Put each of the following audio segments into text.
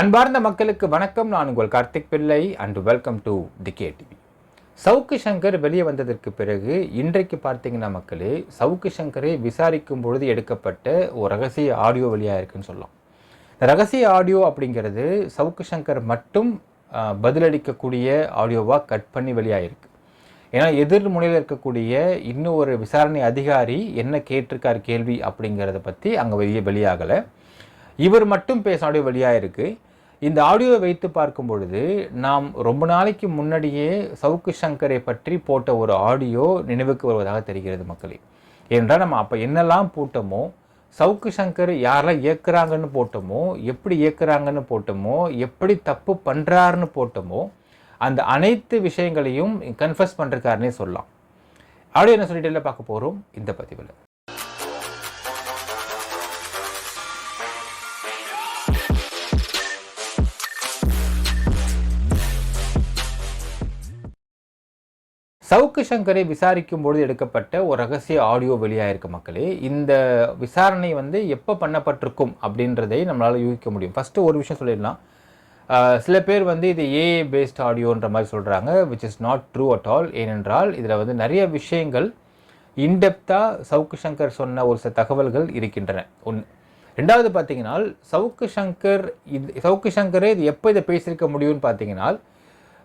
அன்பார்ந்த மக்களுக்கு வணக்கம். நான் உங்கள் Karthik Pillai. And welcome to the K TV Savukku Shankar வெளியே வந்ததற்கு பிறகு இன்றைக்கு பார்த்தீங்கன்னா மக்களே சவுக்கு சங்கரை விசாரிக்கும் பொழுது எடுக்கப்பட்ட ஒரு ரகசிய ஆடியோ வழியாக இருக்குன்னு சொல்லலாம். இந்த ரகசிய ஆடியோ அப்படிங்கிறது சவுக்கு சங்கர் மட்டும் பதிலளிக்கக்கூடிய ஆடியோவாக கட் பண்ணி வெளியாயிருக்கு ஏன்னா எதிர் முனையில் இருக்கக்கூடிய இன்னும் ஒரு விசாரணை அதிகாரி என்ன கேட்டிருக்கார் கேள்வி அப்படிங்கிறத பற்றி அங்கே வெளியே வெளியாகலை. இவர் மட்டும் பேசினாடியோ வழியாக வெளியாக இந்த ஆடியோவை வைத்து பார்க்கும் பொழுது நாம் ரொம்ப நாளைக்கு முன்னாடியே சவுக்கு சங்கரை பற்றி போட்ட ஒரு ஆடியோ நினைவுக்கு வருவதாக தெரிகிறது மக்களே. ஏனென்றால் நம்ம அப்போ என்னெல்லாம் போட்டோமோ சவுக்கு சங்கர் யாரெல்லாம் இயக்குறாங்கன்னு போட்டோமோ எப்படி இயக்குறாங்கன்னு போட்டோமோ எப்படி தப்பு பண்ணுறாருன்னு போட்டோமோ அந்த அனைத்து விஷயங்களையும் கன்ஃபஸ் பண்ணிருக்காருன்னே சொல்லலாம். ஆடியோ என்ன சொல்லிட்டு பார்க்க போகிறோம் இந்த பதிவில். சவுக்கு சங்கரை விசாரிக்கும் பொழுது எடுக்கப்பட்ட ஒரு ரகசிய ஆடியோ வெளியாயிருக்கு மக்களே. இந்த விசாரணை வந்து எப்போ பண்ணப்பட்டிருக்கும் அப்படின்றதை நம்மளால் யூகிக்க முடியும். ஃபஸ்ட்டு ஒரு விஷயம் சொல்லிடலாம். சில பேர் வந்து இது ஏஏ பேஸ்ட் ஆடியோன்ற மாதிரி சொல்கிறாங்க which is not true at all ஏனென்றால் இதில் வந்து நிறைய விஷயங்கள் இன்டெப்த்தாக சவுக்கு சங்கர் சொன்ன ஒரு சில தகவல்கள் இருக்கின்றன. ஒன்று ரெண்டாவது பார்த்தீங்கன்னா சவுக்கு சங்கர் இது சவுக்கு சங்கரே இது எப்போ இதை பேசியிருக்க முடியும்னு பார்த்தீங்கன்னா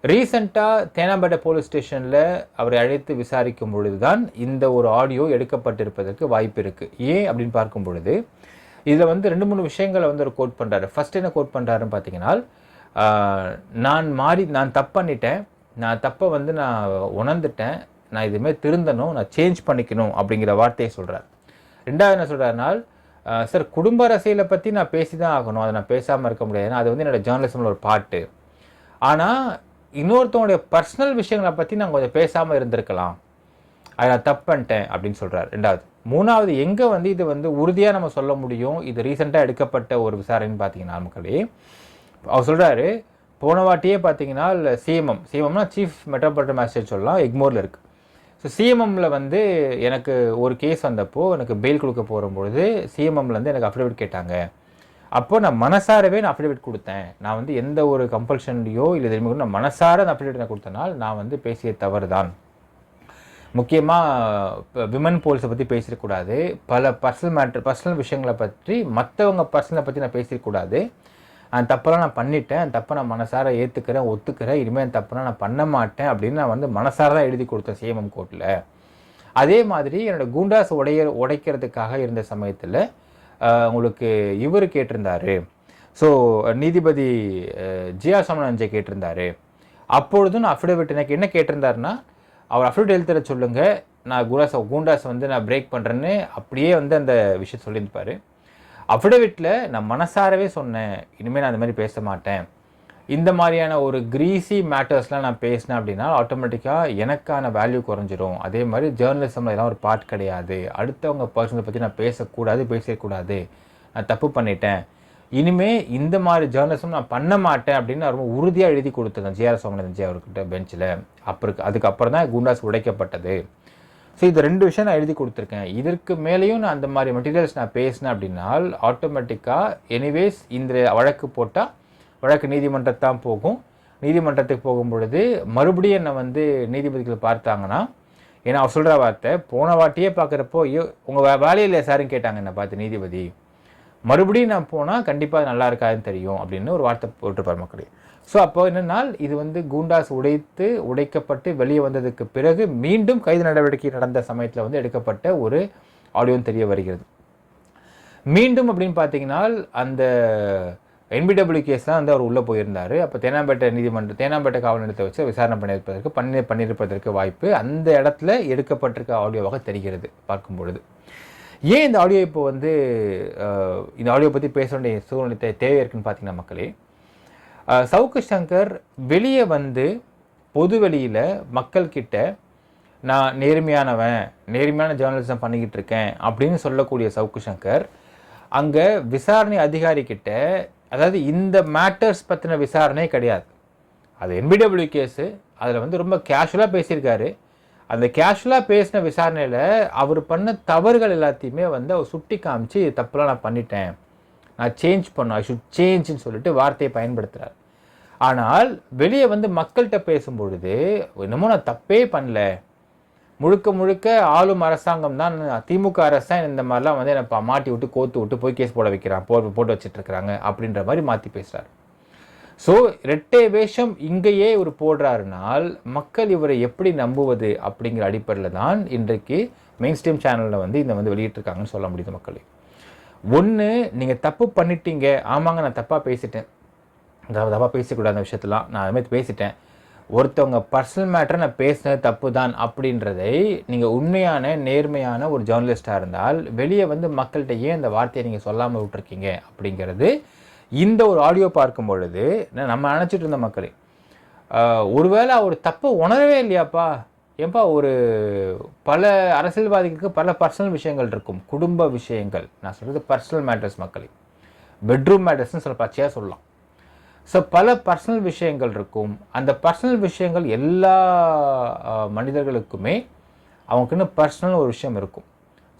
ரீசண்டாக தேனாம்பேட்டை போலீஸ் ஸ்டேஷனில் அவரை அழைத்து விசாரிக்கும் பொழுது தான் இந்த ஒரு ஆடியோ எடுக்கப்பட்டிருப்பதற்கு வாய்ப்பு இருக்குது ஏன் அப்படின்னு பார்க்கும் பொழுது இதில் வந்து ரெண்டு மூணு விஷயங்களை வந்து அவர் கோட் பண்ணுறாரு ஃபஸ்ட் என்ன கோட் பண்ணுறாருன்னு பார்த்தீங்கன்னா நான் மாறி நான் தப்பு பண்ணிட்டேன். நான் தப்பை வந்து நான் உணர்ந்துட்டேன். நான் இதுமாரி திருந்தணும் நான் சேஞ்ச் பண்ணிக்கணும் அப்படிங்கிற வார்த்தையை சொல்கிறார் ரெண்டாவது என்ன சொல்கிறாருனால் சார் குடும்ப அரசியலை பற்றி நான் பேசி தான் ஆகணும். அதை நான் பேசாமல் இருக்க முடியாது. ஏன்னா அது வந்து என்னோடய ஜேர்னலிசமில் ஒரு பாட்டு. ஆனால் இன்னொருத்தவனுடைய பர்சனல் விஷயங்களை பற்றி நான் கொஞ்சம் பேசாமல் இருந்திருக்கலாம். அதை நான் தப்பு பண்ணிட்டேன் அப்படின்னு சொல்கிறார் ரெண்டாவது. மூணாவது எங்கே வந்து இது வந்து உறுதியாக நம்ம சொல்ல முடியும்? இது ரீசெண்டாக எடுக்கப்பட்ட ஒரு விசாரணைன்னு பார்த்தீங்கன்னா மக்களே அவர் சொல்கிறாரு போன வாட்டியே பார்த்தீங்கன்னா சிஎம்எம் சிஎம்எம்னா சீஃப் மெட்ரோபாலிட்டன் மேஜிஸ்ட்ரேட் சொல்லலாம் எக்மோரில் இருக்குது ஸோ சிஎம்எம்மில் வந்து எனக்கு ஒரு கேஸ் வந்தப்போ எனக்கு பெயில் கொடுக்க போகும்பொழுது சிஎம்எம்லேருந்து எனக்கு அஃபிடவிட் கேட்டாங்க. அப்போ நான் மனசாரவே நான் அஃபிடேவிட் கொடுத்தேன். நான் வந்து எந்த ஒரு கம்பல்ஷன்லையோ இல்லை திரும்ப நான் மனசார அந்த அஃபிடேவிட் நான் கொடுத்தனால் நான் வந்து பேசிய தவறு தான் முக்கியமாக விமன் போல்ஸை பற்றி பேசிடக்கூடாது பல பர்சனல் மேட்ரு பர்சனல் விஷயங்களை பற்றி மற்றவங்க பர்சனலை பற்றி நான் பேசிடக்கூடாது அந்த தப்பெல்லாம் நான் பண்ணிட்டேன். அந்த தப்பை நான் மனசார ஏற்றுக்கிறேன் ஒத்துக்கிறேன். இனிமேல் அந்த தப்பெல்லாம் நான் பண்ண மாட்டேன் அப்படின்னு நான் வந்து மனசார தான் எழுதி கொடுத்தேன் சிஎம்எம் கோர்ட்டில் அதே மாதிரி என்னோட குண்டாஸ் உடைய உடைக்கிறதுக்காக இருந்த சமயத்தில் உங்களுக்கு இவர் கேட்டிருந்தாரு. ஸோ நீதிபதி ஜியா சமணஞ்சை கேட்டிருந்தாரு. அப்பொழுதும் நான் அஃபிடவிட் எனக்கு என்ன கேட்டிருந்தாருன்னா அவர் அஃபிடவிட் எழுத்துற சொல்லுங்கள் நான் குராஸ் குண்டாஸ் வந்து நான் பிரேக் பண்ணுறேன்னு அப்படியே வந்து அந்த விஷயம் சொல்லியிருப்பார் அஃபிடவிட்டில் நான் மனசாரவே சொன்னேன். இனிமேல் நான் அந்த மாதிரி பேச மாட்டேன். இந்த மாதிரியான ஒரு க்ரீஸி மேட்டர்ஸ்லாம் நான் பேசினேன் அப்படின்னா ஆட்டோமேட்டிக்காக எனக்கான வேல்யூ குறைஞ்சிரும். அதே மாதிரி ஜேர்னலிசமில் இதெல்லாம் ஒரு பார்ட் கிடையாது. அடுத்தவங்க பர்சனை பற்றி நான் பேசக்கூடாது பேசக்கூடாது நான் தப்பு பண்ணிட்டேன். இனிமே இந்த மாதிரி ஜேர்னலிசம் நான் பண்ண மாட்டேன் அப்படின்னு நான் ரொம்ப உறுதியாக எழுதி கொடுத்தேன் ஜிஆர் சோமநாதன் ஜி அவர்கிட்ட பெஞ்சில் அப்புறம் அதுக்கப்புறம் தான் குண்டாஸ் உடைக்கப்பட்டது. ஸோ இது ரெண்டு விஷயம் நான் எழுதி கொடுத்துருக்கேன். இதற்கு மேலேயும் நான் அந்த மாதிரி மெட்டீரியல்ஸ் நான் பேசினேன் அப்படின்னால் ஆட்டோமேட்டிக்காக எனிவேஸ் இந்த வழக்கு போட்டால் வழக்கு நீதிமன்றத்தான் போகும். நீதிமன்றத்துக்கு போகும் பொழுது மறுபடியும் என்னை வந்து நீதிபதிகள் பார்த்தாங்கன்னா ஏன்னா அவர் சொல்கிற வார்த்தை போன வாட்டியே பார்க்குறப்போ ஐயோ உங்கள் வே வேலையில் சாருன்னு கேட்டாங்க என்னை பார்த்து நீதிபதி. மறுபடியும் நான் போனால் கண்டிப்பாக நல்லா இருக்காதுன்னு தெரியும் அப்படின்னு ஒரு வார்த்தை போட்டிருப்பார் மக்களே. ஸோ அப்போ என்னென்னால் இது வந்து கூண்டாஸ் உடைத்து உடைக்கப்பட்டு வெளியே வந்ததுக்கு பிறகு மீண்டும் கைது நடவடிக்கை நடந்த சமயத்தில் வந்து எடுக்கப்பட்ட ஒரு ஆடியோன்னு தெரிய வருகிறது. மீண்டும் அப்படின்னு பார்த்தீங்கன்னா அந்த என்பிடபிள்யூ கேஸ் தான் வந்து அவர் உள்ளே போயிருந்தார். அப்போ தேனாம்பேட்டை நீதிமன்றம் தேனாம்பேட்டை காவல் நிலையத்தை வச்சு விசாரணை பண்ணியிருப்பதற்கு பண்ணி பண்ணியிருப்பதற்கு வாய்ப்பு அந்த இடத்துல எடுக்கப்பட்டிருக்க ஆடியோவாக தெரிகிறது பார்க்கும் பொழுது ஏன் இந்த ஆடியோ இப்போ வந்து இந்த ஆடியோ பற்றி பேச வேண்டிய சூழ்நிலை தேவை இருக்குன்னு பார்த்தீங்கன்னா மக்களே சவுக்கு சங்கர் வெளியே வந்து பொது வெளியில் மக்கள்கிட்ட நான் நேர்மையானவன் நேர்மையான ஜேர்னலிசம் பண்ணிக்கிட்டு இருக்கேன் அப்படின்னு சொல்லக்கூடிய சவுக்கு சங்கர் அங்கே விசாரணை அதிகாரிக்கிட்ட அதாவது இந்த மேட்டர்ஸ் பற்றின விசாரணை கிடையாது. அது என்பிடபிள்யூ கேஸு அதில் வந்து ரொம்ப கேஷுவலாக பேசியிருக்காரு. அந்த கேஷுவலாக பேசின விசாரணையில் அவர் பண்ண தவறுகள் எல்லாத்தையுமே வந்து அவர் சுட்டி காமிச்சு தப்புலாம் நான் பண்ணிட்டேன். நான் சேஞ்ச் பண்ணும் ஐ ஷுட் சேஞ்ச்னு சொல்லிட்டு வார்த்தையை பயன்படுத்துகிறார் ஆனால் வெளியே வந்து மக்கள்கிட்ட பேசும்பொழுது என்னமோ நான் தப்பே பண்ணல. முழுக்க முழுக்க ஆளும் அரசாங்கம் தான் திமுக அரசு தான் இந்த மாதிரிலாம் வந்து என்னை பா- மாட்டி விட்டு கோத்து விட்டு போய் கேஸ் போட வைக்கிறான் போ போட்டு வச்சிட்டு இருக்கிறாங்க அப்படின்ற மாதிரி மாற்றி பேசுகிறார் ஸோ ரெட்டை வேஷம் இங்கேயே இவர் போடுறாருனால் மக்கள் இவரை எப்படி நம்புவது அப்படிங்கிற அடிப்படையில் தான் இன்றைக்கு மெயின் ஸ்ட்ரீம் சேனலில் வந்து இந்த வந்து வெளியிட்டிருக்காங்கன்னு சொல்ல முடியுது மக்களே. ஒன்று நீங்கள் தப்பு பண்ணிட்டீங்க. ஆமாங்க நான் தப்பாக பேசிட்டேன். தப்பாக பேசக்கூடாத அந்த விஷயத்தெல்லாம் நான் அதுமாதிரி பேசிட்டேன். ஒருத்தவங்க பர்சனல் மேட்டரை நான் பேசினது தப்பு தான் அப்படின்றதை நீங்கள் உண்மையான நேர்மையான ஒரு ஜேர்னலிஸ்டாக இருந்தால் வெளியே வந்து மக்கள்கிட்ட ஏன் இந்த வார்த்தையை நீங்கள் சொல்லாமல் விட்டுருக்கீங்க அப்படிங்கிறது இந்த ஒரு ஆடியோ பார்க்கும் பொழுது நம்ம நினச்சிட்டு இருந்த மக்களே ஒருவேளை அவர் தப்பை உணரவே இல்லையாப்பா? ஏன்பா ஒரு பல அரசியல்வாதிகளுக்கு பல பர்சனல் விஷயங்கள் இருக்கும் குடும்ப விஷயங்கள். நான் சொல்கிறது பர்சனல் மேட்டர்ஸ் மக்களே. பெட்ரூம் மேட்டர்ஸ்னு சில பச்சையாக சொல்லலாம். ஸோ பல பர்சனல் விஷயங்கள் இருக்கும். அந்த பர்சனல் விஷயங்கள் எல்லா மனிதர்களுக்குமே அவங்களுக்குன்னு பர்சனல் ஒரு விஷயம் இருக்கும்.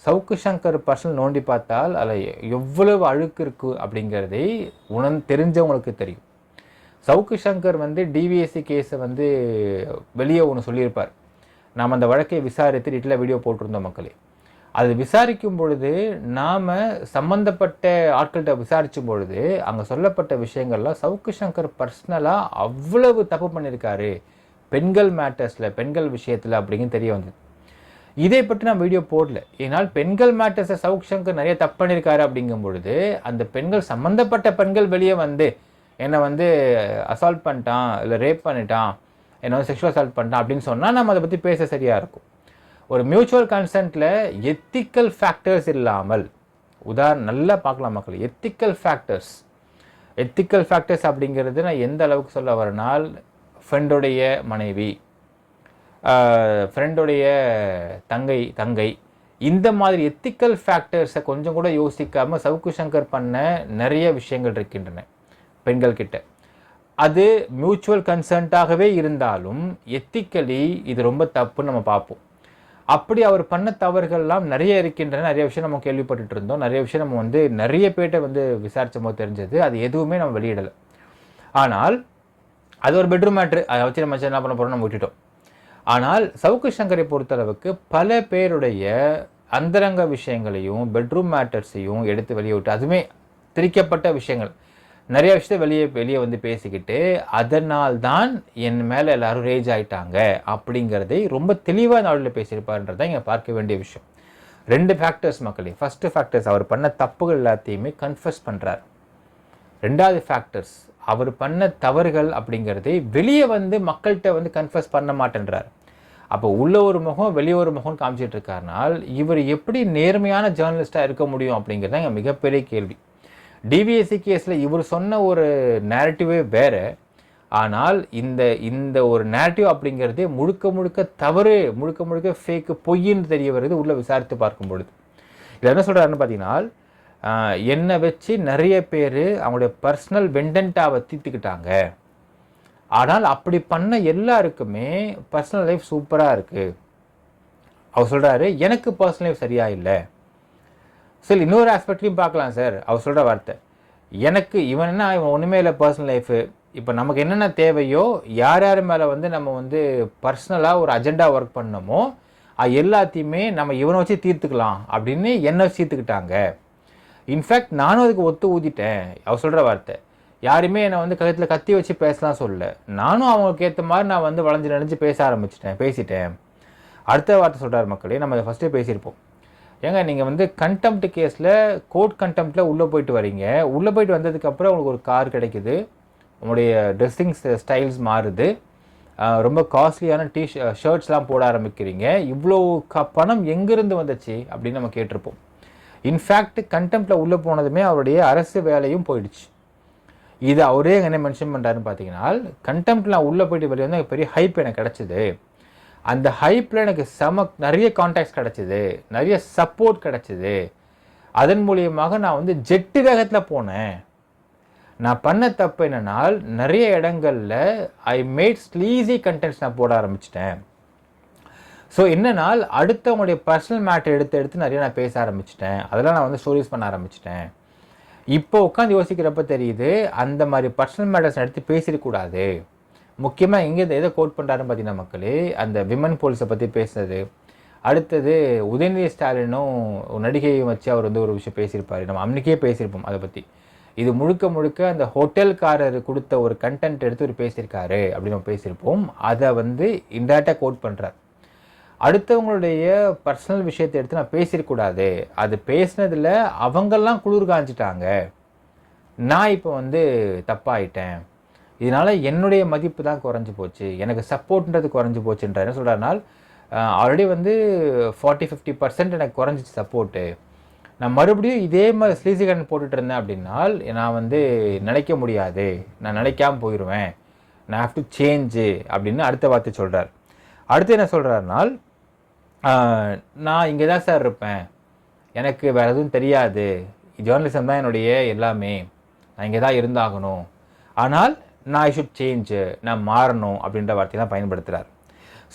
சவுக்கு சங்கர் பர்சனல் நோண்டி பார்த்தால் அதில் எவ்வளவு அழுக்கு இருக்குது அப்படிங்கிறதை உணர்ந்து தெரிஞ்சவங்களுக்கு தெரியும். சவுக்கு சங்கர் வந்து டிவிஎஸ்சி கேஸை வந்து வெளியே ஒன்று சொல்லியிருப்பார். நாம் அந்த வழக்கை விசாரித்து டீட்டெயிலாக வீடியோ போட்டிருந்தோம் மக்களே. அது விசாரிக்கும் பொழுது நாம் சம்பந்தப்பட்ட ஆட்கள்கிட்ட விசாரிக்கும் பொழுது அங்கே சொல்லப்பட்ட விஷயங்கள்லாம் சவுக்கு சங்கர் பர்சனலாக அவ்வளவு தப்பு பண்ணியிருக்காரு பெண்கள் மேட்டர்ஸில் பெண்கள் விஷயத்தில் அப்படிங்கிறது தெரிய வந்தது. இதை பற்றி நான் வீடியோ போடல. ஏன்னால் பெண்கள் மேட்டர்ஸை சவுக் சங்கர் நிறைய தப்பு பண்ணியிருக்காரு அப்படிங்கும் பொழுது அந்த பெண்கள் சம்மந்தப்பட்ட பெண்கள் வெளியே வந்து என்னை வந்து அசால்ட் பண்ணிட்டான் இல்லை ரேப் பண்ணிட்டான் என்னை வந்து செக்ஷுவல் அசால்ட் பண்ணிட்டான் அப்படின்னு சொன்னால் நம்ம அதை பற்றி பேச சரியாக இருக்கும். ஒரு மியூச்சுவல் கன்சென்ட்டில் எத்திக்கல் ஃபேக்டர்ஸ் இல்லாமல் உதாரணம் நல்லா பார்க்கலாம் மக்கள் எத்திக்கல் ஃபேக்டர்ஸ் எத்திக்கல் ஃபேக்டர்ஸ் அப்படிங்கிறது நான் எந்த அளவுக்கு சொல்ல வரனால் ஃப்ரெண்டுடைய மனைவி ஃப்ரெண்டுடைய தங்கை தங்கை இந்த மாதிரி எத்திக்கல் ஃபேக்டர்ஸை கொஞ்சம் கூட யோசிக்காமல் சவுக்கு சங்கர் பண்ண நிறைய விஷயங்கள் இருக்கின்றன பெண்கள்கிட்ட அது மியூச்சுவல் கன்சர்ன்ட்டாகவே இருந்தாலும் எத்திக்கலி இது ரொம்ப தப்புன்னு நம்ம பார்ப்போம். அப்படி அவர் பண்ண தவறுகள்லாம் நிறைய இருக்கின்றன. நிறைய விஷயம் நம்ம கேள்விப்பட்டுட்டு இருந்தோம். நிறைய விஷயம் நம்ம வந்து நிறைய பேர்ட்ட வந்து விசாரிச்சும் போது தெரிஞ்சது. அது எதுவுமே நம்ம வெளியிடலை. ஆனால் அது ஒரு பெட்ரூம் மேட்ரு அதை வச்சு நம்ம என்ன பண்ண போகிறோம் நம்ம விட்டுட்டோம். ஆனால் சவுக்கு சங்கரை பொறுத்தளவுக்கு பல பேருடைய அந்தரங்க விஷயங்களையும் பெட்ரூம் மேட்டர்ஸையும் எடுத்து வெளியே விட்டு அதுவுமே திரிக்கப்பட்ட விஷயங்கள். நிறைய விஷயத்த வெளியே வெளியே வந்து பேசிக்கிட்டு அதனால் தான் என் மேலே எல்லாரும் ரேஜ் ஆயிட்டாங்க அப்படிங்கிறதை ரொம்ப தெளிவாக நாளில் பேசியிருப்பாருன்றதை இங்கே பார்க்க வேண்டிய விஷயம். ரெண்டு ஃபேக்டர்ஸ் மக்களே. ஃபஸ்ட்டு ஃபேக்டர்ஸ் அவர் பண்ண தப்புகள் எல்லாத்தையுமே கன்ஃபஸ் பண்ணுறார் ரெண்டாவது ஃபேக்டர்ஸ் அவர் பண்ண தவறுகள் அப்படிங்கிறதை வெளியே வந்து மக்கள்கிட்ட வந்து கன்ஃபஸ் பண்ண மாட்டேன்றார். அப்போ உள்ள ஒரு முகம் வெளியே ஒரு முகம் காமிச்சிட்டு இருக்காருனால் இவர் எப்படி நேர்மையான ஜேர்னலிஸ்ட்டாக இருக்க முடியும் அப்படிங்கிறது தான் எங்கள் மிகப்பெரிய கேள்வி. டிவிஎஸ்சி கேஸில் இவர் சொன்ன ஒரு நேரட்டிவே வேறு. ஆனால் இந்த இந்த ஒரு நேரட்டிவ் அப்படிங்கிறதே முழுக்க முழுக்க தவறு முழுக்க முழுக்க ஃபேக்கு பொய்ன்னு தெரிய வருது உள்ளே விசாரித்து பார்க்கும் பொழுது. இதில் என்ன சொல்கிறாருன்னு பார்த்தீங்கன்னா என்னை வச்சு நிறைய பேர் அவங்களுடைய பர்சனல் வெண்டன்ட்டாவை தீர்த்துக்கிட்டாங்க. ஆனால் அப்படி பண்ண எல்லாருக்குமே பர்சனல் லைஃப் சூப்பராக இருக்குது அவர் சொல்கிறாரு எனக்கு பர்சனல் லைஃப் சரியாக இல்லை. சரி இன்னொரு ஆஸ்பெக்ட்லையும் பார்க்கலாம் சார் அவர் சொல்கிற வார்த்தை. எனக்கு இவன் என்ன இவன் ஒன்றுமே இல்லை பர்சனல் லைஃபு இப்போ நமக்கு என்னென்ன தேவையோ யார் யார் மேலே வந்து நம்ம வந்து பர்சனலாக ஒரு அஜெண்டா ஒர்க் பண்ணமோ அது எல்லாத்தையுமே நம்ம இவனை வச்சு தீர்த்துக்கலாம் அப்படின்னு என்னை வச்சு தீர்த்துக்கிட்டாங்க. இன்ஃபேக்ட் நானும் அதுக்கு ஒத்து ஊதிட்டேன். அவர் சொல்கிற வார்த்தை. யாருமே என்னை வந்து கழுத்தில் கத்தி வச்சு பேசலாம் சொல்லல. நானும் அவங்களுக்கு ஏற்ற மாதிரி நான் வந்து வளைஞ்சு நினைஞ்சு பேச ஆரம்பிச்சிட்டேன் பேசிட்டேன். அடுத்த வார்த்தை சொல்கிறார் மக்களே நம்ம அதை ஃபஸ்ட்டே பேசியிருப்போம். ஏங்க நீங்கள் வந்து கண்டெம்ட் கேஸில் கோர்ட் கண்டெம்ட்டில் உள்ளே போயிட்டு வரீங்க. உள்ளே போயிட்டு வந்ததுக்கப்புறம் உங்களுக்கு ஒரு கார் கிடைக்குது. உங்களுடைய ட்ரெஸ்ஸிங் ஸ்டைல்ஸ் மாறுது. ரொம்ப காஸ்ட்லியான டீ ஷர்ட்ஸ்லாம் போட ஆரம்பிக்கிறீங்க. இவ்வளோ க பணம் எங்கேருந்து வந்துச்சு அப்படின்னு நம்ம கேட்டிருப்போம். இன்ஃபேக்ட் கண்டெம்ட்டில் உள்ளே போனதுமே அவருடைய அரசு வேலையும் போயிடுச்சு. இது அவரே என்ன மென்ஷன் பண்ணுறாருன்னு பார்த்தீங்கன்னா கண்டெம்ட்டில் உள்ளே போயிட்டு வெளியே வந்து பெரிய ஹைப் எனக்கு கிடச்சிது. அந்த ஹைப்பில் எனக்கு செம நிறைய கான்டாக்ட்ஸ் கிடச்சிது. நிறைய சப்போர்ட் கிடச்சிது. அதன் மூலியமாக நான் வந்து ஜெட்டு வேகத்தில் போனேன். நான் பண்ண தப்பு என்னன்னால் நிறைய இடங்களில் ஐ மேட் ஸ்லீஸி கண்டென்ட்ஸ் நான் போட ஆரம்பிச்சிட்டேன். ஸோ என்னென்னால் அடுத்தவங்களுடைய பர்சனல் மேட்டர் எடுத்து எடுத்து நிறைய நான் பேச ஆரம்பிச்சிட்டேன். அதெல்லாம் நான் வந்து ஸ்டோரிஸ் பண்ண ஆரம்பிச்சிட்டேன். இப்போ உட்காந்து யோசிக்கிறப்ப தெரியுது அந்த மாதிரி பர்சனல் மேட்டர்ஸ் எடுத்து பேசிடக்கூடாது. முக்கியமாக எங்கே எதை கோட் பண்ணுறாருன்னு பார்த்தீங்கன்னா மக்களே அந்த விமன் போலீஸை பற்றி பேசுனது. அடுத்தது உதயநிதி ஸ்டாலினும் ஒரு நடிகையை வச்சு அவர் வந்து ஒரு விஷயம் பேசியிருப்பார். நம்ம அன்னைக்கே பேசியிருப்போம் அதை பற்றி இது முழுக்க முழுக்க அந்த ஹோட்டல்காரர் கொடுத்த ஒரு கண்டென்ட் எடுத்து ஒரு பேசியிருக்காரு அப்படின்னு நம்ம பேசியிருப்போம். அதை வந்து இன்டேரக்டாக கோட் பண்ணுறார் அடுத்தவங்களுடைய பர்சனல் விஷயத்தை எடுத்து நான் பேசிடக்கூடாது அது பேசினதில் அவங்கெல்லாம் குளிர் காஞ்சிட்டாங்க. நான் இப்போ வந்து தப்பாயிட்டேன். இதனால் என்னுடைய மதிப்பு தான் குறைஞ்சி போச்சு. எனக்கு சப்போர்ட்ன்றது குறைஞ்சி போச்சுன்ற என்ன சொல்கிறனால் ஆல்ரெடி வந்து ஃபார்ட்டி ஃபிஃப்டி பர்சன்ட் எனக்கு குறைஞ்சிச்சு சப்போர்ட்டு. நான் மறுபடியும் இதே மாதிரி ஸ்லீசி கன் போட்டுட்டு இருந்தேன் அப்படின்னால் நான் வந்து நினைக்க முடியாது. நான் நினைக்காமல் போயிடுவேன் நான் ஹாவ் டு சேஞ்சு அப்படின்னு அடுத்த வார்த்தை சொல்கிறார் அடுத்து என்ன சொல்கிறாருனால் நான் இங்கே தான் சார் இருப்பேன். எனக்கு வேறு எதுவும் தெரியாது. ஜேர்னலிசம் தான் என்னுடைய எல்லாமே. நான் இங்கே தான் இருந்தாகணும். ஆனால் நான் ஐ ஷுட் சேஞ்சு நான் மாறணும் அப்படின்ற வார்த்தையெல்லாம் தான் பயன்படுத்துகிறார்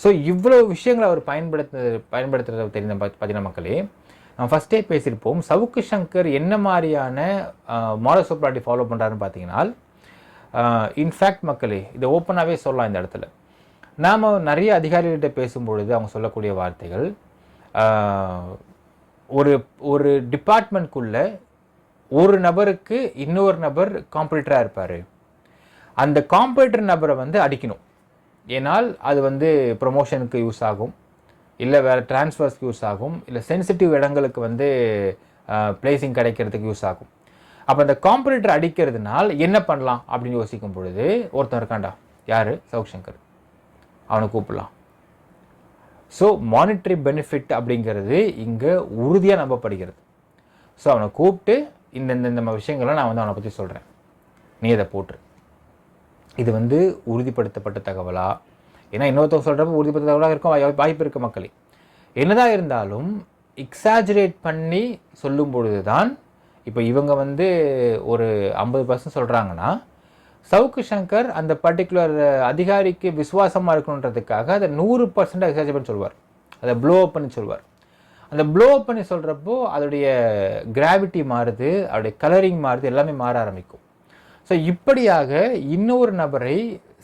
ஸோ இவ்வளோ விஷயங்களை அவர் பயன்படுத்து பயன்படுத்துகிறத தெரிந்த பார்த்தீங்கன்னா மக்களே நம்ம ஃபஸ்ட்டே பேசியிருப்போம் சவுக்கு சங்கர் என்ன மாதிரியான மாடல் சோப்ராட்டி ஃபாலோ பண்ணுறாருன்னு பார்த்தீங்கன்னா இன்ஃபேக்ட் மக்களே இதை ஓப்பனாகவே சொல்லலாம் இந்த இடத்துல. நாம் நிறைய அதிகாரிகள்கிட்ட பேசும்பொழுது அவங்க சொல்லக்கூடிய வார்த்தைகள் ஒரு ஒரு டிபார்ட்மெண்ட்குள்ளே ஒரு நபருக்கு இன்னொரு நபர் காம்படிட்டராக இருப்பார். அந்த காம்படிட்டர் நபரை வந்து அடிக்கணும். ஏன்னால் அது வந்து ப்ரொமோஷனுக்கு யூஸ் ஆகும். இல்லை வேறு டிரான்ஸ்ஃபர்ஸ்க்கு யூஸ் ஆகும். இல்லை சென்சிட்டிவ் இடங்களுக்கு வந்து பிளேசிங் கிடைக்கிறதுக்கு யூஸ் ஆகும். அப்போ அந்த காம்படிட்டர் அடிக்கிறதுனால் என்ன பண்ணலாம் அப்படின்னு யோசிக்கும் பொழுது ஒருத்தன் இருக்காண்டா யார்? சவுக் சங்கர் அவனை கூப்பிடலாம். ஸோ மானிட்டரி பெனிஃபிட் அப்படிங்கிறது இங்கே உறுதியாக நம்பப்படுகிறது. ஸோ அவனை கூப்பிட்டு இந்த இந்த விஷயங்களை நான் வந்து அவனை பற்றி சொல்கிறேன் நீ இதை போட்டுரு. இது வந்து உறுதிப்படுத்தப்பட்ட தகவலா? ஏன்னா இன்னொருத்தவங்க சொல்கிறப்ப உறுதிப்படுத்த தகவலாக இருக்கும் வாய்ப்பு இருக்க மக்களே. என்னதான் இருந்தாலும் எக்ஸாஜுரேட் பண்ணி சொல்லும் பொழுது தான் இப்போ இவங்க வந்து ஒரு ஐம்பது பர்சன்ட் சொல்கிறாங்கன்னா சவுக்கு சங்கர் அந்த பர்டிகுலர் அதிகாரிக்கு விசுவாசமாக இருக்கணுன்றதுக்காக அதை நூறு பர்சன்ட் எக்ஸாஜ் பண்ணி சொல்வார் அதை ப்ளோ அப் பண்ணி சொல்வார் அந்த ப்ளோ அப் பண்ணி சொல்கிறப்போ அதோடைய கிராவிட்டி மாறுது அதோடைய கலரிங் மாறுது எல்லாமே மாற ஆரம்பிக்கும். ஸோ இப்படியாக இன்னொரு நபரை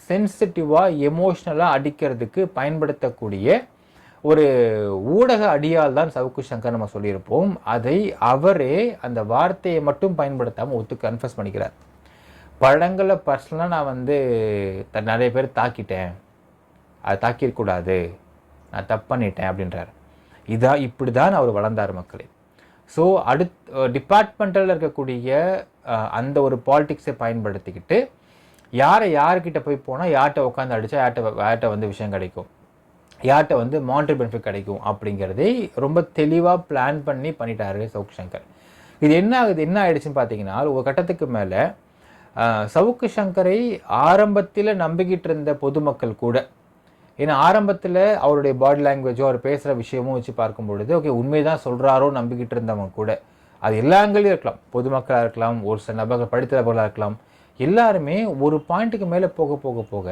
சென்சிட்டிவாக எமோஷ்னலாக அடிக்கிறதுக்கு பயன்படுத்தக்கூடிய ஒரு ஊடக அடியால் தான் சவுக்கு சங்கர் நம்ம சொல்லியிருப்போம். அதை அவரே அந்த வார்த்தையை மட்டும் பயன்படுத்தாமல் ஒத்து கன்ஃபஸ் பண்ணிக்கிறார். பழங்களை பர்சனலாக நான் வந்து நிறைய பேர் தாக்கிட்டேன். அதை தாக்கிடக்கூடாது நான் தப்பு பண்ணிட்டேன் அப்படின்றார். இதா இப்படி தான் அவர் வளர்ந்தார் மக்களே. ஸோ அடுத் டிபார்ட்மெண்ட்டில் இருக்கக்கூடிய அந்த ஒரு பாலிட்டிக்ஸை பயன்படுத்திக்கிட்டு யாரை யார்கிட்ட போய் போனால் யார்கிட்ட உட்காந்து அடித்தா யார்கிட்ட யார்கிட்ட வந்து விஷயம் கிடைக்கும்? யார்கிட்ட வந்து மானிட்டரி பெனிஃபிட் கிடைக்கும்? அப்படிங்கிறதை ரொம்ப தெளிவாக பிளான் பண்ணி பண்ணிட்டாரு சவுக் சங்கர். இது என்ன ஆகுது? என்ன ஆயிடுச்சுன்னு பார்த்தீங்கன்னா ஒரு கட்டத்துக்கு மேலே சவுக்கு சங்கரை ஆரம்பத்தில் நம்பிக்கிட்டு இருந்த பொதுமக்கள் கூட ஏன்னா ஆரம்பத்தில் அவருடைய பாடி லாங்குவேஜோ அவர் பேசுகிற விஷயமும் வச்சு பார்க்கும் பொழுது ஓகே உண்மைதான் சொல்கிறாரோ நம்பிக்கிட்டு இருந்தவங்க கூட. அது எல்லா ஆங்கிலையும் இருக்கலாம். பொதுமக்களாக இருக்கலாம் ஒரு சில நபர்கள் படித்த நபர்களாக இருக்கலாம். எல்லாருமே ஒரு பாயிண்ட்டுக்கு மேலே போக போக போக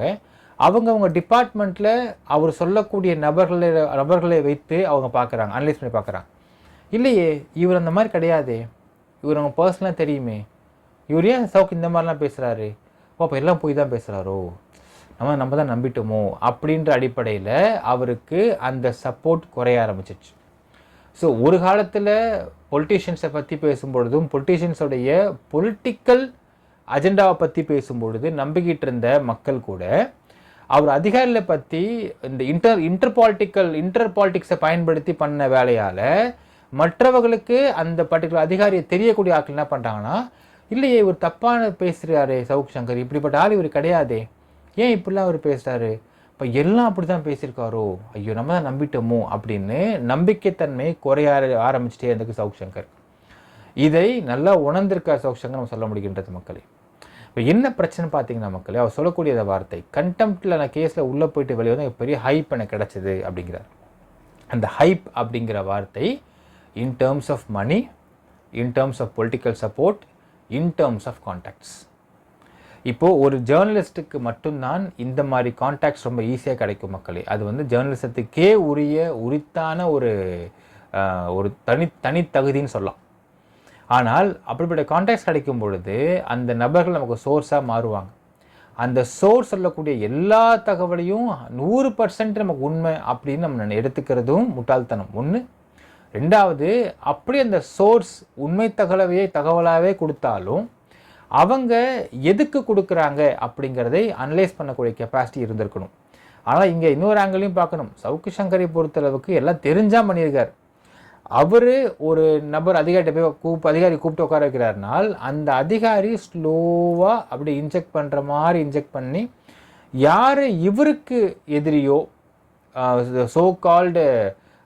அவங்க அவங்க டிபார்ட்மெண்ட்டில் அவர் சொல்லக்கூடிய நபர்களை நபர்களை வைத்து அவங்க பார்க்குறாங்க அனலைஸ் பண்ணி பார்க்குறாங்க. இல்லையே இவர் அந்த மாதிரி கிடையாதே. இவர் அவங்க பர்சனலாக தெரியுமே. இவர் ஏன் சவுக்கு இந்த மாதிரிலாம் பேசுகிறாரு அப்போ எல்லாம் போய் தான் பேசுகிறாரோ நம்ம நம்ம தான் நம்பிட்டோமோ அப்படின்ற அடிப்படையில் அவருக்கு அந்த சப்போர்ட் குறைய ஆரம்பிச்சிச்சு. ஸோ ஒரு காலத்தில் பொலிட்டீஷியன்ஸை பற்றி பேசும்பொழுதும் பொலிட்டீஷியன்ஸோடைய பொலிட்டிக்கல் அஜெண்டாவை பற்றி பேசும்பொழுது நம்பிக்கிட்டு இருந்த மக்கள் கூட அவர் அதிகாரிகளை பற்றி இந்த இன்டர் இன்டர் பாலிட்டிக்கல் இன்டர் பாலிட்டிக்ஸை பயன்படுத்தி பண்ண வேலையால் மற்றவர்களுக்கு அந்த பர்டிகுலர் அதிகாரியை தெரியக்கூடிய ஆட்கள் என்ன பண்ணுறாங்கன்னா இல்லையே இவர் தப்பான பேசுகிறாரு சவுக் சங்கர் இப்படிப்பட்ட ஆள் இவர் கிடையாதே ஏன் இப்படிலாம் அவர் பேசுகிறாரு இப்போ எல்லாம் அப்படி தான் பேசியிருக்காரோ? ஐயோ நம்ம தான் நம்பிட்டோமோ? அப்படின்னு நம்பிக்கைத்தன்மை குறைய ஆரம்பிச்சிட்டே இருந்தது சவுக் சங்கர். இதை நல்லா உணர்ந்திருக்கார் சவுக் சங்கர் நம்ம சொல்ல முடிகின்றது மக்களே. இப்போ என்ன பிரச்சனை பார்த்தீங்கன்னா மக்களே அவர் சொல்லக்கூடிய வார்த்தை கண்டெம்ட்டில் நான் கேஸில் உள்ளே போயிட்டு வெளியே வந்து பெரிய ஹைப் எனக்கு கிடச்சிது அப்படிங்கிறார். அந்த ஹைப் அப்படிங்கிற வார்த்தை in terms of money in terms of political support in terms of contacts இப்போது ஒரு ஜேர்னலிஸ்ட்டுக்கு மட்டும்தான் இந்த மாதிரி கான்டாக்ட்ஸ் ரொம்ப ஈஸியாக கிடைக்கும் மக்களே. அது வந்து ஜேர்னலிசத்துக்கே உரிய உரித்தான ஒரு ஒரு தனி தனித்தகுதின்னு சொல்லலாம். ஆனால் அப்படிப்பட்ட கான்டாக்ட்ஸ் கிடைக்கும் பொழுது அந்த நபர்கள் நமக்கு சோர்ஸாக மாறுவாங்க. அந்த சோர்ஸ் சொல்லக்கூடிய எல்லா தகவலையும் நூறு பர்சன்ட் நமக்கு உண்மை அப்படின்னு நம்ம எடுத்துக்கிறதும் முட்டாள்தனம். ஒன்று ரெண்டாவது அப்படி அந்த சோர்ஸ் உண்மை தகவலையே தகவலாகவே கொடுத்தாலும் அவங்க எதுக்கு கொடுக்குறாங்க அப்படிங்கிறதை அனலைஸ் பண்ணக்கூடிய கெப்பாசிட்டி இருந்திருக்கணும். ஆனால் இங்கே இன்னொரு ஆங்கிளையும் பார்க்கணும். சவுக்கு சங்கரை பொறுத்தளவுக்கு எல்லாம் தெரிஞ்சால் பண்ணியிருக்கார். அவர் ஒரு நபர் அதிகாரிகிட்ட போய் கூப் அதிகாரி கூப்பிட்டு உட்கார வைக்கிறாருனால் அந்த அதிகாரி ஸ்லோவாக அப்படி இன்ஜெக்ட் பண்ணுற மாதிரி இன்ஜெக்ட் பண்ணி யார் இவருக்கு எதிரியோ சோ கால்டு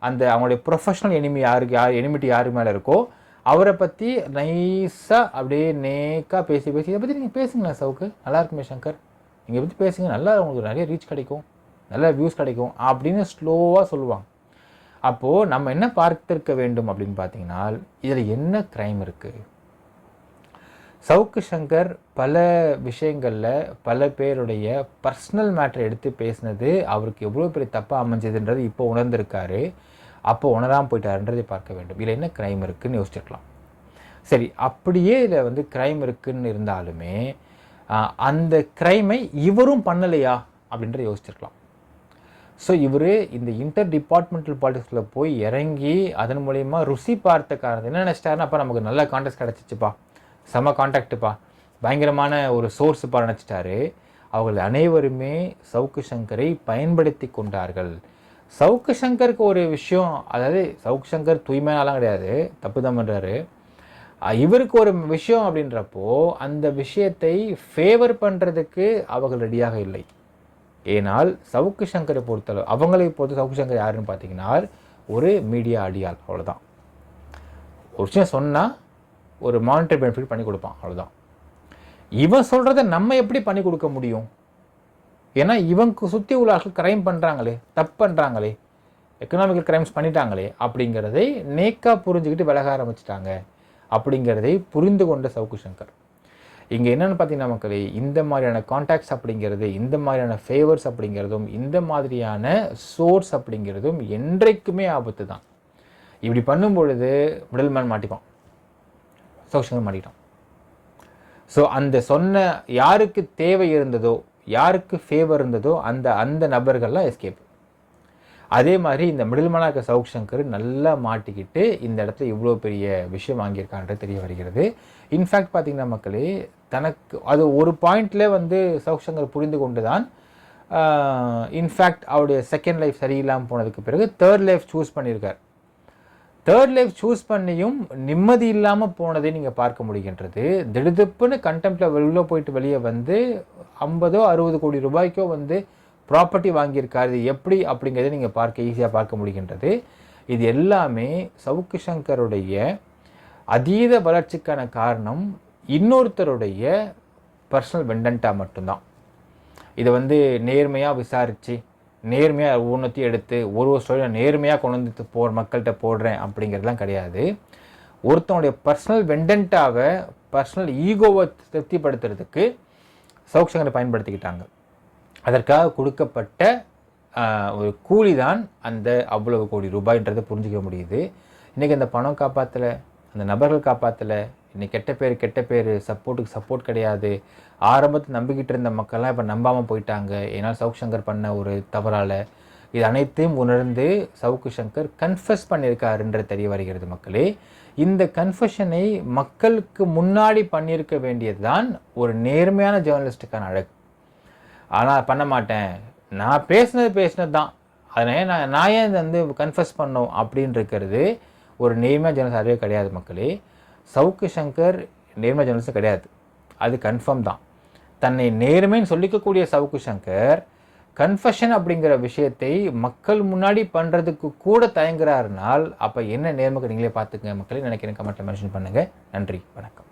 அந்த அவங்களுடைய ப்ரொஃபஷனல் எனிமி யாருக்கு யார் எனிமிட்டி யாரு மேலே இருக்கோ அவரை பற்றி நைஸாக அப்படியே நேக்காக பேசி பேசி இதை பற்றி நீங்கள் பேசுங்களேன் சவுக்கு. நல்லா இருக்குமே சங்கர். நீங்கள் பற்றி பேசுங்க நல்லா உங்களுக்கு நிறைய ரீச் கிடைக்கும் நல்ல வியூஸ் கிடைக்கும் அப்படின்னு ஸ்லோவாக சொல்லுவாங்க. அப்போது நம்ம என்ன பார்த்திருக்க வேண்டும் அப்படின்னு பார்த்தீங்கன்னா இதில் என்ன க்ரைம் இருக்குது சவுக்கு சங்கர் பல விஷயங்களில் பல பேருடைய பர்சனல் மேட்டர் எடுத்து பேசினது அவருக்கு எவ்வளோ பெரிய தப்பாக அமைஞ்சதுன்றது இப்போ உணர்ந்திருக்காரு. அப்போ உணராமல் போயிட்டாருன்றதை பார்க்க வேண்டும். இல்லை என்ன க்ரைம் இருக்குதுன்னு யோசிச்சிருக்கலாம். சரி அப்படியே இதில் வந்து க்ரைம் இருக்குன்னு இருந்தாலுமே அந்த க்ரைமை இவரும் பண்ணலையா அப்படின்றத யோசிச்சிருக்கலாம். ஸோ இவர் இந்த இன்டர் டிபார்ட்மெண்டல் பாலிடிக்ஸில் போய் இறங்கி அதன் மூலயமா ருசி பார்த்த காரணம் என்ன நினச்சிட்டாருன்னா அப்போ நமக்கு நல்ல கான்டாக்ட் கிடச்சிச்சுப்பா. செம கான்டாக்டுப்பா பயங்கரமான ஒரு சோர்ஸுப்பா நினச்சிட்டாரு. அவர்கள் அனைவருமே சவுக்கு சங்கரை பயன்படுத்தி கொண்டார்கள். சவுக்கு சங்கருக்கு ஒரு விஷயம் அதாவது சவுக்கு சங்கர் தூய்மையாலாம் கிடையாது தப்பு தான் பண்ணுறாரு இவருக்கு ஒரு விஷயம் அப்படின்றப்போ அந்த விஷயத்தை ஃபேவர் பண்ணுறதுக்கு அவர்கள் ரெடியாக இல்லை. ஏனால் சவுக்கு சங்கரை பொறுத்தளவு அவங்களை பொறுத்த சவுக்கு சங்கர் யாருன்னு பார்த்தீங்கன்னா ஒரு மீடியா அடியால் அவ்வளோதான் ஒரு விஷயம் சொன்னால் ஒரு மானிட்டரி பெனிஃபிட் பண்ணி கொடுப்பான் அவ்வளோதான் இவன் சொல்கிறத நம்ம எப்படி பண்ணி கொடுக்க முடியும்? ஏன்னா இவங்க சுற்றி உள்ள ஆட்கள் கிரைம் பண்ணுறாங்களே தப்பு பண்ணுறாங்களே எக்கனாமிக்கல் கிரைம்ஸ் பண்ணிட்டாங்களே அப்படிங்கிறதை நேக்காக புரிஞ்சுக்கிட்டு விலக ஆரம்பிச்சிட்டாங்க அப்படிங்கிறதை புரிந்து கொண்ட சவுக்கு சங்கர். இங்கே என்னென்னு பார்த்தீங்கன்னா மக்களே இந்த மாதிரியான கான்டாக்ட்ஸ் அப்படிங்கிறது இந்த மாதிரியான ஃபேவர்ஸ் அப்படிங்கிறதும் இந்த மாதிரியான சோர்ஸ் அப்படிங்கிறதும் என்றைக்குமே ஆபத்து தான். இப்படி பண்ணும் பொழுது மிடல்மேன் மாட்டிப்பான். சவுக்கு மாட்டிட்டான் ஸோ அந்த சொன்ன யாருக்கு தேவை இருந்ததோ யாருக்கு ஃபேவர் இருந்ததோ அந்த அந்த நபர்கள்லாம் எஸ்கேப் அதே மாதிரி இந்த மிடில் இருக்க சவுக் சங்கர் நல்லா மாட்டிக்கிட்டு இந்த இடத்துல இவ்வளோ பெரிய விஷயம் வாங்கியிருக்கான்றது தெரிய வருகிறது. இன்ஃபேக்ட் பார்த்திங்கன்னா மக்களே தனக்கு அது ஒரு பாயிண்டில் வந்து சவுக் சங்கர் புரிந்து கொண்டு தான் இன்ஃபேக்ட் அவருடைய செகண்ட் லைஃப் சரியில்லாமல் போனதுக்கு பிறகு தேர்ட் லைஃப் சூஸ் பண்ணியிருக்கார். தேர்ட் லைஃப் சூஸ் பண்ணியும் நிம்மதி இல்லாமல் போனதை நீங்கள் பார்க்க முடிகின்றது. திடுதுப்புன்னு கண்டெம்ட்டில் வெளியில் போயிட்டு வெளியே வந்து ஐம்பதோ அறுபது கோடி ரூபாய்க்கோ வந்து ப்ராப்பர்ட்டி வாங்கியிருக்காரு. எப்படி அப்படிங்கிறத நீங்கள் பார்க்க ஈஸியாக பார்க்க முடிகின்றது. இது எல்லாமே சவுக்கு சங்கருடைய அதீத வளர்ச்சிக்கான காரணம் இன்னொருத்தருடைய பர்சனல் வெண்டண்ட்டாக மட்டும்தான். இதை வந்து நேர்மையாக விசாரித்து நேர்மையாக ஒவ்வொன்றத்தையும் எடுத்து ஒரு ஒரு ஸ்டோரியை நேர்மையாக கொண்டு வந்து போ மக்கள்கிட்ட போடுறேன் அப்படிங்கிறதுலாம் கிடையாது. ஒருத்தனுடைய பர்சனல் வெண்டன்ட்டாவை பர்சனல் ஈகோவை திருப்திப்படுத்துறதுக்கு சவுக்ஷங்கரை பயன்படுத்திக்கிட்டாங்க. அதற்காக கொடுக்கப்பட்ட ஒரு கூலி தான் அந்த அவ்வளவு கோடி ரூபாய்ன்றதை புரிஞ்சிக்க முடியுது. இன்றைக்கி அந்த பணம் காப்பாற்றலை அந்த நபர்கள் காப்பாற்றலை இன்னைக்கு கெட்ட பேர் கெட்ட பேர் சப்போர்ட்டுக்கு சப்போர்ட் கிடையாது. ஆரம்பத்தில் நம்பிக்கிட்டு இருந்த மக்கள்லாம் இப்போ நம்பாமல் போயிட்டாங்க. ஏன்னால் சவுக் சங்கர் பண்ண ஒரு தவறால். இது அனைத்தையும் உணர்ந்து சவுக்கு சங்கர் கன்ஃபஸ் பண்ணியிருக்காருன்ற தெரிய வருகிறது மக்களே. இந்த கன்ஃபஷனை மக்களுக்கு முன்னாடி பண்ணியிருக்க வேண்டியது தான் ஒரு நேர்மையான ஜேர்னலிஸ்ட்டுக்கான அழகு. ஆனால் பண்ண மாட்டேன். நான் பேசினது பேசினது தான். அதனால் நான் நான் ஏன் வந்து கன்ஃபஸ் பண்ணோம் அப்படின்னு இருக்கிறது ஒரு நேர்மையான ஜேர்னலிஸ்ட் அறிவே கிடையாது மக்களே. சவுக்கு சங்கர் நேர்மை ஜேர்னலிஸ்ட் கிடையாது. அது கன்ஃபார்ம் தான். தன்னை நேர்மைன்னு சொல்லிக்கக்கூடிய சவுக்கு சங்கர் கன்ஃபஷன் அப்படிங்கிற விஷயத்தை மக்கள் முன்னாடி பண்ணுறதுக்கு கூட தயங்குறாருனால் அப்போ என்ன நேர்மைக்கு நீங்களே பார்த்துக்கங்க மக்களே. நினைக்கிறேன் கமெண்ட்டில் மென்ஷன் பண்ணுங்கள் நன்றி. வணக்கம்.